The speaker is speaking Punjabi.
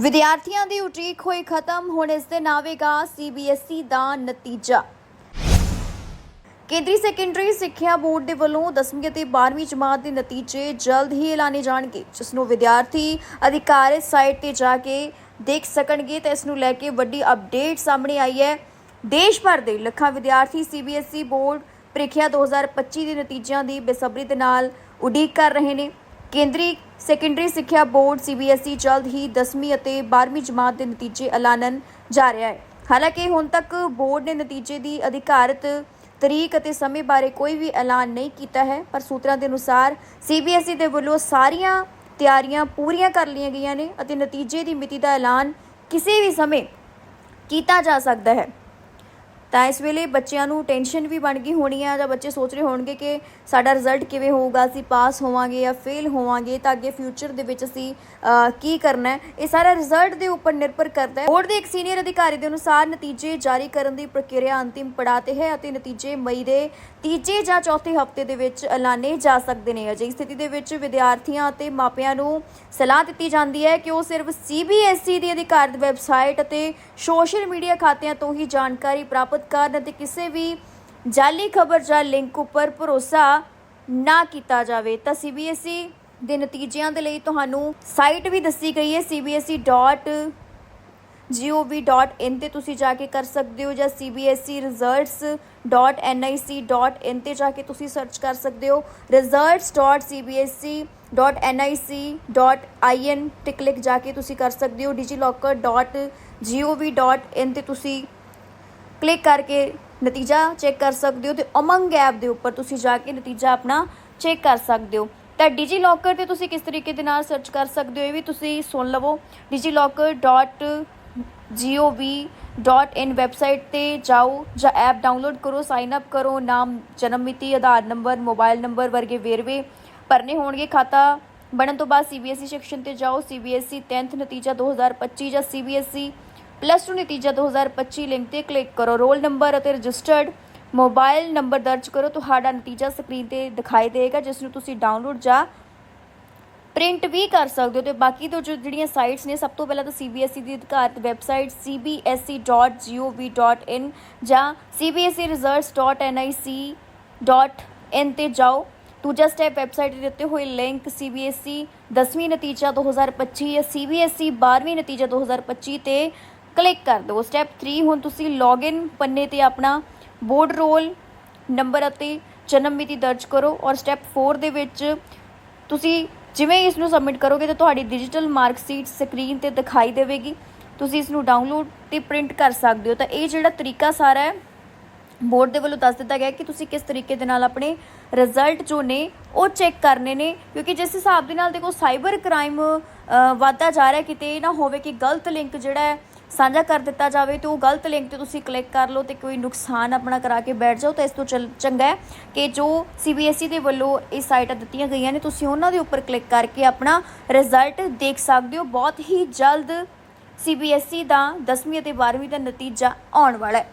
ਵਿਦਿਆਰਥੀਆਂ ਦੀ ਉਡੀਕ ਹੋਈ ਖਤਮ, ਹੁਣ ਇਸ ਦੇ ਨਾਵੇਗਾ ਸੀਬੀਐਸਈ ਦਾ ਨਤੀਜਾ। ਕੇਂਦਰੀ ਸੈਕੰਡਰੀ ਸਿੱਖਿਆ ਬੋਰਡ ਦੇ ਵੱਲੋਂ 10ਵੀਂ ਅਤੇ 12ਵੀਂ ਜਮਾਤ ਦੇ ਨਤੀਜੇ ਜਲਦ ਹੀ ਐਲਾਨੇ ਜਾਣਗੇ, ਜਿਸ ਨੂੰ ਵਿਦਿਆਰਥੀ ਅਧਿਕਾਰਿਤ ਸਾਈਟ ਤੇ ਜਾ ਕੇ ਦੇਖ ਸਕਣਗੇ ਤਾਂ ਇਸ ਨੂੰ ਲੈ ਕੇ ਵੱਡੀ ਅਪਡੇਟ ਸਾਹਮਣੇ ਆਈ ਹੈ। ਦੇਸ਼ ਭਰ ਦੇ ਲੱਖਾਂ ਵਿਦਿਆਰਥੀ ਸੀਬੀਐਸਈ ਬੋਰਡ ਪ੍ਰੀਖਿਆ 2025 ਦੇ ਨਤੀਜਿਆਂ ਦੀ ਬੇਸਬਰੀ ਦੇ ਨਾਲ ਉਡੀਕ ਕਰ ਰਹੇ ਨੇ। ਕੇਂਦਰੀ ਸੈਕੰਡਰੀ ਸਿੱਖਿਆ ਬੋਰਡ ਸੀਬੀਐਸਈ ਜਲਦ ਹੀ 10ਵੀਂ ਅਤੇ 12ਵੀਂ ਜਮਾਤ ਦੇ ਨਤੀਜੇ ਐਲਾਨਣ ਜਾ ਰਿਹਾ ਹੈ। ਹਾਲਾਂਕਿ ਹੁਣ ਤੱਕ ਬੋਰਡ ਨੇ ਨਤੀਜੇ ਦੀ ਅਧਿਕਾਰਤ ਤਰੀਕ ਅਤੇ ਸਮੇਂ ਬਾਰੇ ਕੋਈ ਵੀ ਐਲਾਨ ਨਹੀਂ ਕੀਤਾ ਹੈ, ਪਰ ਸੂਤਰਾਂ ਦੇ ਅਨੁਸਾਰ ਸੀਬੀਐਸਈ ਦੇ ਵੱਲੋਂ ਸਾਰੀਆਂ ਤਿਆਰੀਆਂ ਪੂਰੀਆਂ ਕਰ ਲਈਆਂ ਗਈਆਂ ਨੇ ਅਤੇ ਨਤੀਜੇ ਦੀ ਮਿਤੀ ਦਾ ਐਲਾਨ ਕਿਸੇ ਵੀ ਸਮੇਂ ਕੀਤਾ ਜਾ ਸਕਦਾ ਹੈ। ਤਾਂ ਇਸ ਵੇਲੇ ਬੱਚਿਆਂ ਨੂੰ ਟੈਨਸ਼ਨ ਵੀ ਬਣ ਗਈ ਹੋਣੀ ਹੈ ਜਾਂ ਬੱਚੇ ਸੋਚ ਰਹੇ ਹੋਣਗੇ ਕਿ ਸਾਡਾ ਰਿਜ਼ਲਟ ਕਿਵੇਂ ਹੋਊਗਾ, ਅਸੀਂ ਪਾਸ ਹੋਵਾਂਗੇ ਜਾਂ ਫੇਲ ਹੋਵਾਂਗੇ, ਤਾਂ ਅੱਗੇ ਫਿਊਚਰ ਦੇ ਵਿੱਚ ਅਸੀਂ ਕੀ ਕਰਨਾ ਹੈ? ਇਹ ਸਾਰਾ ਰਿਜ਼ਲਟ ਦੇ ਉੱਪਰ ਨਿਰਭਰ ਕਰਦਾ ਹੈ। ਬੋਰਡ ਦੇ ਇੱਕ ਸੀਨੀਅਰ ਅਧਿਕਾਰੀ ਦੇ ਅਨੁਸਾਰ ਨਤੀਜੇ ਜਾਰੀ ਕਰਨ ਦੀ ਪ੍ਰਕਿਰਿਆ ਅੰਤਿਮ ਪੜਾਅ ਤੇ ਹੈ ਅਤੇ ਨਤੀਜੇ ਮਈ ਦੇ ਤੀਜੇ ਜਾਂ ਚੌਥੇ ਹਫ਼ਤੇ ਦੇ ਵਿੱਚ ਐਲਾਨੇ ਜਾ ਸਕਦੇ ਨੇ। ਅਜਿਹੀ ਸਥਿਤੀ ਦੇ ਵਿੱਚ ਵਿਦਿਆਰਥੀਆਂ ਅਤੇ ਮਾਪਿਆਂ ਨੂੰ ਸਲਾਹ ਦਿੱਤੀ ਜਾਂਦੀ ਹੈ ਕਿ ਉਹ ਸਿਰਫ CBSE ਦੀ ਅਧਿਕਾਰਤ ਵੈਬਸਾਈਟ ਅਤੇ ਸੋਸ਼ਲ ਮੀਡੀਆ ਖਾਤਿਆਂ ਤੋਂ ਹੀ ਜਾਣਕਾਰੀ ਪ੍ਰਾਪਤ ਕਰਨ ਅਤੇ ਕਿਸੇ ਵੀ ਜਾਲੀ ਖਬਰ ਜਾਂ ਲਿੰਕ ਉੱਪਰ ਭਰੋਸਾ ਨਾ ਕੀਤਾ ਜਾਵੇ, ਤਾਂ CBSE ਦੇ ਨਤੀਜਿਆਂ ਦੇ ਲਈ ਤੁਹਾਨੂੰ ਸਾਈਟ ਵੀ ਦੱਸੀ ਗਈ ਹੈ cbse.in gov.in ਤੇ ਤੁਸੀਂ ਜਾ ਕੇ ਕਰ ਸਕਦੇ ਹੋ ਜਾਂ cbseresults.nic.in ਤੇ ਜਾ ਕੇ ਤੁਸੀਂ ਸਰਚ ਕਰ ਸਕਦੇ ਹੋ results.cbse.nic.in ਤੇ ਕਲਿੱਕ ਜਾ ਕੇ ਤੁਸੀਂ ਕਰ ਸਕਦੇ ਹੋ digilocker.gov.in ਤੇ ਤੁਸੀਂ ਕਲਿੱਕ ਕਰਕੇ ਨਤੀਜਾ ਚੈੱਕ ਕਰ ਸਕਦੇ ਹੋ ਤੇ ਉਮੰਗ ਐਪ ਦੇ ਉੱਪਰ ਤੁਸੀਂ ਜਾ ਕੇ ਨਤੀਜਾ ਆਪਣਾ ਚੈੱਕ ਕਰ ਸਕਦੇ ਹੋ। ਤਾਂ ਡਿਜੀਲੋਕਰ ਤੇ ਤੁਸੀਂ ਕਿਸ ਤਰੀਕੇ ਦੇ ਨਾਲ ਸਰਚ ਕਰ ਸਕਦੇ ਹੋ ਇਹ ਵੀ ਤੁਸੀਂ ਸੁਣ ਲਵੋ। Digilocker.gov.in ਵੈਬਸਾਈਟ ਤੇ ਜਾਓ ਜਾਂ ਐਪ ਡਾਊਨਲੋਡ ਕਰੋ ਸਾਈਨ ਅਪ ਕਰੋ, ਨਾਮ, ਜਨਮ ਮਿਤੀ, ਆਧਾਰ ਨੰਬਰ ਮੋਬਾਈਲ ਨੰਬਰ ਵਰਗੇ ਵੇਰਵੇ ਭਰਨੇ ਹੋਣਗੇ। ਖਾਤਾ ਬਣਨ ਤੋਂ ਬਾਅਦ ਸੀਬੀਐਸਈ ਸੈਕਸ਼ਨ ਤੇ ਜਾਓ। ਸੀਬੀਐਸਈ 10th ਨਤੀਜਾ 2025 ਜਾਂ ਸੀਬੀਐਸਈ ਪਲੱਸ 2 ਨਤੀਜਾ 2025 ਲਿੰਕ ਤੇ ਕਲਿੱਕ ਕਰੋ। ਰੋਲ ਨੰਬਰ ਅਤੇ ਰਜਿਸਟਰਡ ਮੋਬਾਈਲ ਨੰਬਰ ਦਰਜ ਕਰੋ। ਤੁਹਾਡਾ ਨਤੀਜਾ ਸਕਰੀਨ ਤੇ ਦਿਖਾਈ ਦੇਵੇਗਾ, ਜਿਸ ਨੂੰ ਤੁਸੀਂ ਡਾਊਨਲੋਡ ਜਾਂ ਪ੍ਰਿੰਟ ਵੀ ਕਰ ਸਕਦੇ ਹੋ। ਤੇ ਬਾਕੀ ਤੋਂ ਜੋ ਜਿਹੜੀਆਂ ਸਾਈਟਸ ਨੇ, ਸਭ ਤੋਂ ਪਹਿਲਾਂ ਤਾਂ CBSE ਦੀ ਅਧਿਕਾਰਤ ਵੈਬਸਾਈਟ cbse.gov.in ਜਾਂ cbseresults.nic.in ਤੇ ਜਾਓ। ਦੂਜਾ ਸਟੈਪ ਵੈਬਸਾਈਟ ਦੇ ਦਿੱਤੇ ਹੋਏ ਲਿੰਕ CBSE 10ਵੀਂ ਨਤੀਜਾ 2025 ਜਾਂ CBSE 12ਵੀਂ ਨਤੀਜਾ 2025 ਤੇ ਕਲਿੱਕ ਕਰ ਦਿਓ। ਸਟੈਪ 3 ਹੁਣ ਤੁਸੀਂ ਲੌਗਇਨ ਪੰਨੇ ਤੇ ਆਪਣਾ ਬੋਰਡ ਰੋਲ ਨੰਬਰ ਅਤੇ ਜਨਮ ਮਿਤੀ ਦਰਜ ਕਰੋ ਔਰ ਸਟੈਪ 4 ਦੇ ਵਿੱਚ ਤੁਸੀਂ ਜਿਵੇਂ ਇਸ ਨੂੰ ਸਬਮਿਟ ਕਰੋਗੇ ਤਾਂ ਤੁਹਾਡੀ ਡਿਜੀਟਲ ਮਾਰਕ ਸ਼ੀਟ ਸਕਰੀਨ ਤੇ ਦਿਖਾਈ ਦੇਵੇਗੀ। ਤੁਸੀਂ ਇਸ ਨੂੰ ਡਾਊਨਲੋਡ ਤੇ ਪ੍ਰਿੰਟ ਕਰ ਸਕਦੇ ਹੋ। ਤਾਂ ਇਹ ਜਿਹੜਾ ਤਰੀਕਾ ਸਾਰਾ ਹੈ ਬੋਰਡ ਦੇ ਵੱਲੋਂ ਦੱਸ ਦਿੱਤਾ ਗਿਆ ਕਿ ਤੁਸੀਂ ਕਿਸ ਤਰੀਕੇ ਦੇ ਨਾਲ ਆਪਣੇ ਰਿਜ਼ਲਟ ਜੋ ਨੇ ਉਹ ਚੈੱਕ ਕਰਨੇ ਨੇ, ਕਿਉਂਕਿ ਜਿਸ ਹਿਸਾਬ ਦੇ ਨਾਲ ਦੇਖੋ ਸਾਈਬਰ ਕ੍ਰਾਈਮ ਵਧਦਾ ਜਾ ਰਿਹਾ, ਕਿਤੇ ਇਹ ਨਾ ਹੋਵੇ ਕਿ ਗਲਤ ਲਿੰਕ ਜਿਹੜਾ ਹੈ ਸਾਂਝਾ ਕਰ ਦਿੱਤਾ ਜਾਵੇ ਤੇ ਉਹ ਗਲਤ ਲਿੰਕ ਤੇ ਤੁਸੀਂ ਕਲਿੱਕ ਕਰ ਲਓ ਤੇ ਕੋਈ ਨੁਕਸਾਨ ਆਪਣਾ ਕਰਾ ਕੇ ਬੈਠ ਜਾਓ ਤਾਂ ਇਸ ਤੋਂ ਚਲ- ਚੰਗਾ ਹੈ ਕਿ ਜੋ CBSE ਦੇ ਵੱਲੋਂ ਇਹ ਸਾਈਟਾਂ ਦਿੱਤੀਆਂ ਗਈਆਂ ਨੇ, ਤੁਸੀਂ ਉਹਨਾਂ ਦੇ ਉੱਪਰ ਕਲਿੱਕ ਕਰਕੇ ਆਪਣਾ ਰਿਜ਼ਲਟ ਦੇਖ ਸਕਦੇ ਹੋ। ਬਹੁਤ ਹੀ ਜਲਦ CBSE ਦਾ 10ਵੀਂ ਅਤੇ 12ਵੀਂ ਦਾ ਨਤੀਜਾ ਆਉਣ ਵਾਲਾ ਹੈ।